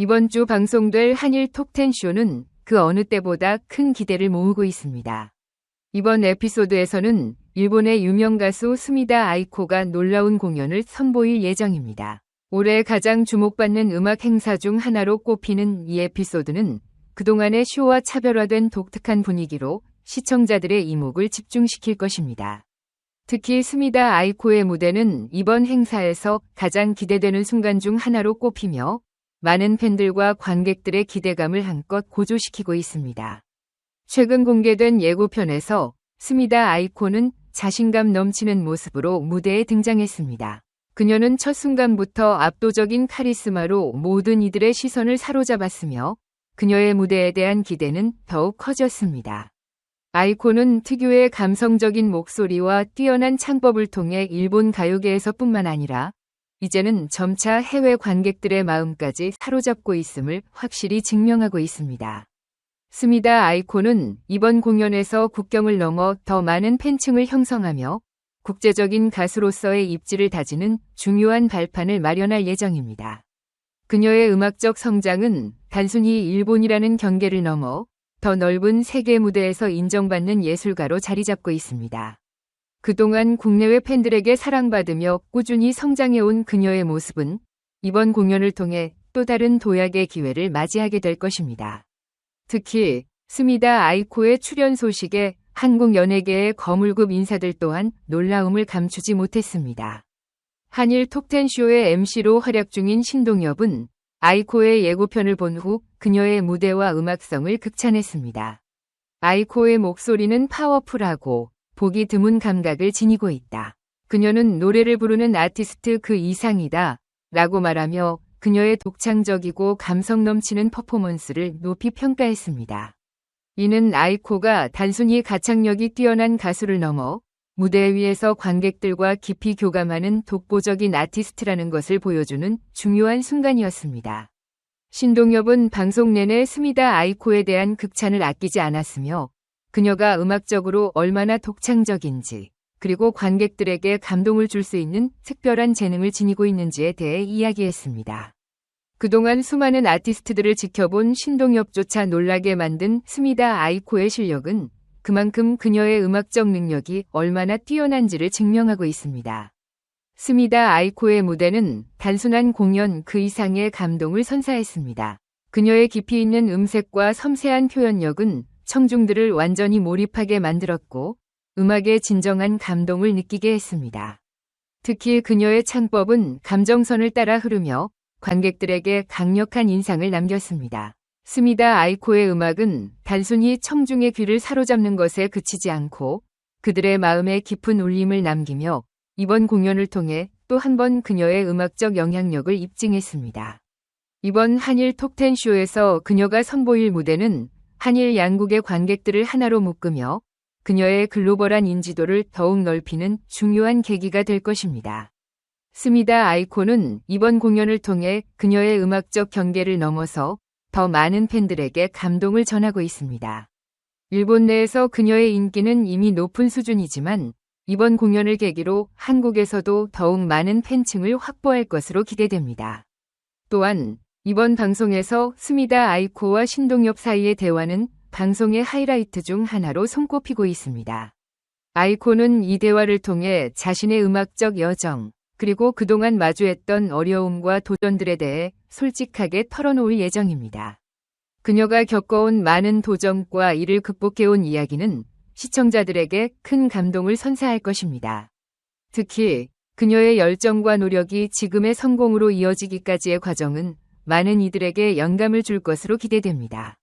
이번 주 방송될 한일 톱10쇼는 그 어느 때보다 큰 기대를 모으고 있습니다. 이번 에피소드에서는 일본의 유명 가수 스미다 아이코가 놀라운 공연을 선보일 예정입니다. 올해 가장 주목받는 음악 행사 중 하나로 꼽히는 이 에피소드는 그동안의 쇼와 차별화된 독특한 분위기로 시청자들의 이목을 집중시킬 것입니다. 특히 스미다 아이코의 무대는 이번 행사에서 가장 기대되는 순간 중 하나로 꼽히며 많은 팬들과 관객들의 기대감을 한껏 고조시키고 있습니다. 최근 공개된 예고편에서 스미다 아이코는 자신감 넘치는 모습으로 무대에 등장했습니다. 그녀는 첫 순간부터 압도적인 카리스마로 모든 이들의 시선을 사로잡았으며 그녀의 무대에 대한 기대는 더욱 커졌습니다. 아이코는 특유의 감성적인 목소리와 뛰어난 창법을 통해 일본 가요계에서뿐만 아니라 이제는 점차 해외 관객들의 마음까지 사로잡고 있음을 확실히 증명하고 있습니다. 스미다 아이코는 이번 공연에서 국경을 넘어 더 많은 팬층을 형성하며 국제적인 가수로서의 입지를 다지는 중요한 발판을 마련할 예정입니다. 그녀의 음악적 성장은 단순히 일본이라는 경계를 넘어 더 넓은 세계 무대에서 인정받는 예술가로 자리 잡고 있습니다. 그동안 국내외 팬들에게 사랑받으며 꾸준히 성장해온 그녀의 모습은 이번 공연을 통해 또 다른 도약의 기회를 맞이하게 될 것입니다. 특히 스미다 아이코의 출연 소식에 한국 연예계의 거물급 인사들 또한 놀라움을 감추지 못했습니다. 한일 톱텐쇼의 MC로 활약 중인 신동엽은 아이코의 예고편을 본 후 그녀의 무대와 음악성을 극찬했습니다. 아이코의 목소리는 파워풀하고 보기 드문 감각을 지니고 있다. 그녀는 노래를 부르는 아티스트 그 이상이다. 라고 말하며 그녀의 독창적이고 감성 넘치는 퍼포먼스를 높이 평가했습니다. 이는 아이코가 단순히 가창력이 뛰어난 가수를 넘어 무대 위에서 관객들과 깊이 교감하는 독보적인 아티스트라는 것을 보여주는 중요한 순간이었습니다. 신동엽은 방송 내내 스미다 아이코에 대한 극찬을 아끼지 않았으며 그녀가 음악적으로 얼마나 독창적인지 그리고 관객들에게 감동을 줄 수 있는 특별한 재능을 지니고 있는지에 대해 이야기했습니다. 그동안 수많은 아티스트들을 지켜본 신동엽조차 놀라게 만든 스미다 아이코의 실력은 그만큼 그녀의 음악적 능력이 얼마나 뛰어난지를 증명하고 있습니다. 스미다 아이코의 무대는 단순한 공연 그 이상의 감동을 선사했습니다. 그녀의 깊이 있는 음색과 섬세한 표현력은 청중들을 완전히 몰입하게 만들었고 음악의 진정한 감동을 느끼게 했습니다. 특히 그녀의 창법은 감정선을 따라 흐르며 관객들에게 강력한 인상을 남겼습니다. 스미다 아이코의 음악은 단순히 청중의 귀를 사로잡는 것에 그치지 않고 그들의 마음에 깊은 울림을 남기며 이번 공연을 통해 또 한 번 그녀의 음악적 영향력을 입증했습니다. 이번 한일 톱텐쇼에서 그녀가 선보일 무대는 한일 양국의 관객들을 하나로 묶으며 그녀의 글로벌한 인지도를 더욱 넓히는 중요한 계기가 될 것입니다. 스미다 아이코는 이번 공연을 통해 그녀의 음악적 경계를 넘어서 더 많은 팬들에게 감동을 전하고 있습니다. 일본 내에서 그녀의 인기는 이미 높은 수준이지만 이번 공연을 계기로 한국에서도 더욱 많은 팬층을 확보할 것으로 기대됩니다. 또한 이번 방송에서 스미다 아이코와 신동엽 사이의 대화는 방송의 하이라이트 중 하나로 손꼽히고 있습니다. 아이코는 이 대화를 통해 자신의 음악적 여정, 그리고 그동안 마주했던 어려움과 도전들에 대해 솔직하게 털어놓을 예정입니다. 그녀가 겪어온 많은 도전과 이를 극복해온 이야기는 시청자들에게 큰 감동을 선사할 것입니다. 특히 그녀의 열정과 노력이 지금의 성공으로 이어지기까지의 과정은 많은 이들에게 영감을 줄 것으로 기대됩니다.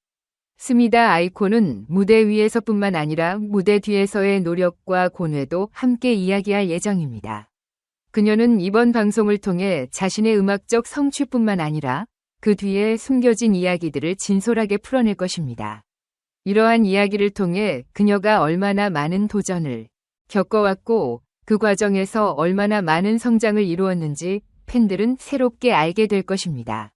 스미다 아이코는 무대 위에서뿐만 아니라 무대 뒤에서의 노력과 고뇌도 함께 이야기할 예정입니다. 그녀는 이번 방송을 통해 자신의 음악적 성취뿐만 아니라 그 뒤에 숨겨진 이야기들을 진솔하게 풀어낼 것입니다. 이러한 이야기를 통해 그녀가 얼마나 많은 도전을 겪어왔고 그 과정에서 얼마나 많은 성장을 이루었는지 팬들은 새롭게 알게 될 것입니다.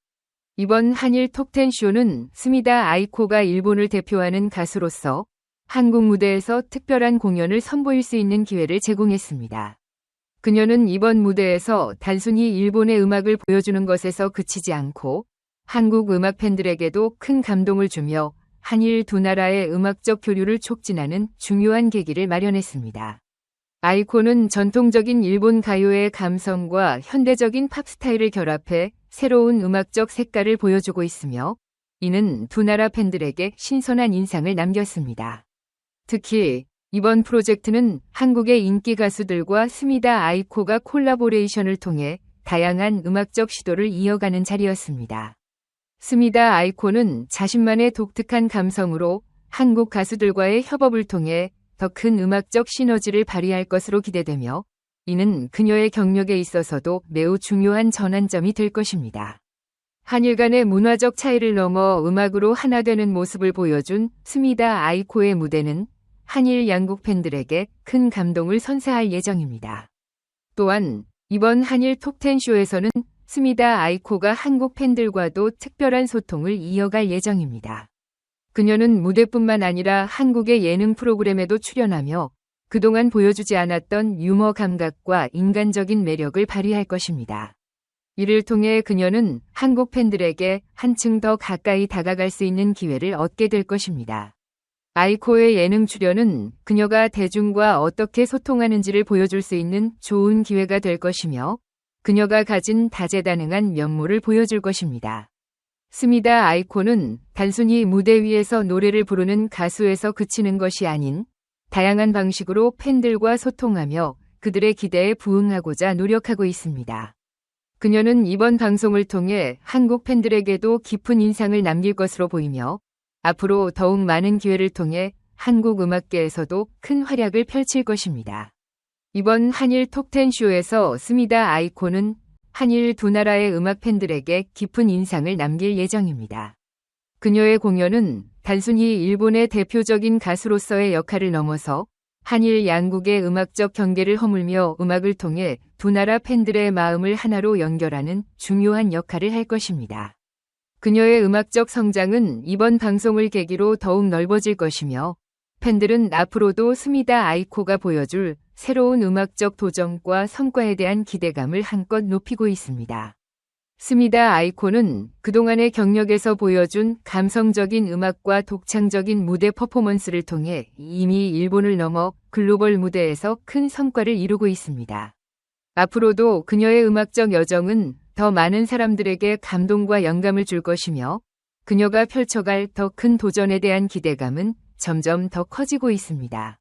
이번 한일 톱텐쇼는 스미다 아이코가 일본을 대표하는 가수로서 한국 무대에서 특별한 공연을 선보일 수 있는 기회를 제공했습니다. 그녀는 이번 무대에서 단순히 일본의 음악을 보여주는 것에서 그치지 않고 한국 음악 팬들에게도 큰 감동을 주며 한일 두 나라의 음악적 교류를 촉진하는 중요한 계기를 마련했습니다. 아이콘은 전통적인 일본 가요의 감성과 현대적인 팝 스타일을 결합해 새로운 음악적 색깔을 보여주고 있으며 이는 두 나라 팬들에게 신선한 인상을 남겼습니다. 특히 이번 프로젝트는 한국의 인기 가수들과 스미다 아이코가 콜라보레이션을 통해 다양한 음악적 시도를 이어가는 자리였습니다. 스미다 아이코는 자신만의 독특한 감성으로 한국 가수들과의 협업을 통해 더 큰 음악적 시너지를 발휘할 것으로 기대되며 이는 그녀의 경력에 있어서도 매우 중요한 전환점이 될 것입니다. 한일 간의 문화적 차이를 넘어 음악으로 하나 되는 모습을 보여준 스미다 아이코의 무대는 한일 양국 팬들에게 큰 감동을 선사할 예정입니다. 또한 이번 한일 톱10쇼에서는 스미다 아이코가 한국 팬들과도 특별한 소통을 이어갈 예정입니다. 그녀는 무대뿐만 아니라 한국의 예능 프로그램에도 출연하며 그동안 보여주지 않았던 유머 감각과 인간적인 매력을 발휘할 것입니다. 이를 통해 그녀는 한국 팬들에게 한층 더 가까이 다가갈 수 있는 기회를 얻게 될 것입니다. 아이코의 예능 출연은 그녀가 대중과 어떻게 소통하는지를 보여줄 수 있는 좋은 기회가 될 것이며 그녀가 가진 다재다능한 면모를 보여줄 것입니다. 스미다 아이코는 단순히 무대 위에서 노래를 부르는 가수에서 그치는 것이 아닌 다양한 방식으로 팬들과 소통하며 그들의 기대에 부응하고자 노력하고 있습니다. 그녀는 이번 방송을 통해 한국 팬들에게도 깊은 인상을 남길 것으로 보이며 앞으로 더욱 많은 기회를 통해 한국 음악계에서도 큰 활약을 펼칠 것입니다. 이번 한일 톱10쇼에서 스미다 아이코는 한일 두 나라의 음악 팬들에게 깊은 인상을 남길 예정입니다. 그녀의 공연은 단순히 일본의 대표적인 가수로서의 역할을 넘어서 한일 양국의 음악적 경계를 허물며 음악을 통해 두 나라 팬들의 마음을 하나로 연결하는 중요한 역할을 할 것입니다. 그녀의 음악적 성장은 이번 방송을 계기로 더욱 넓어질 것이며 팬들은 앞으로도 스미다 아이코가 보여줄 새로운 음악적 도전과 성과에 대한 기대감을 한껏 높이고 있습니다. 스미다 아이코는 그동안의 경력에서 보여준 감성적인 음악과 독창적인 무대 퍼포먼스를 통해 이미 일본을 넘어 글로벌 무대에서 큰 성과를 이루고 있습니다. 앞으로도 그녀의 음악적 여정은 더 많은 사람들에게 감동과 영감을 줄 것이며 그녀가 펼쳐갈 더 큰 도전에 대한 기대감은 점점 더 커지고 있습니다.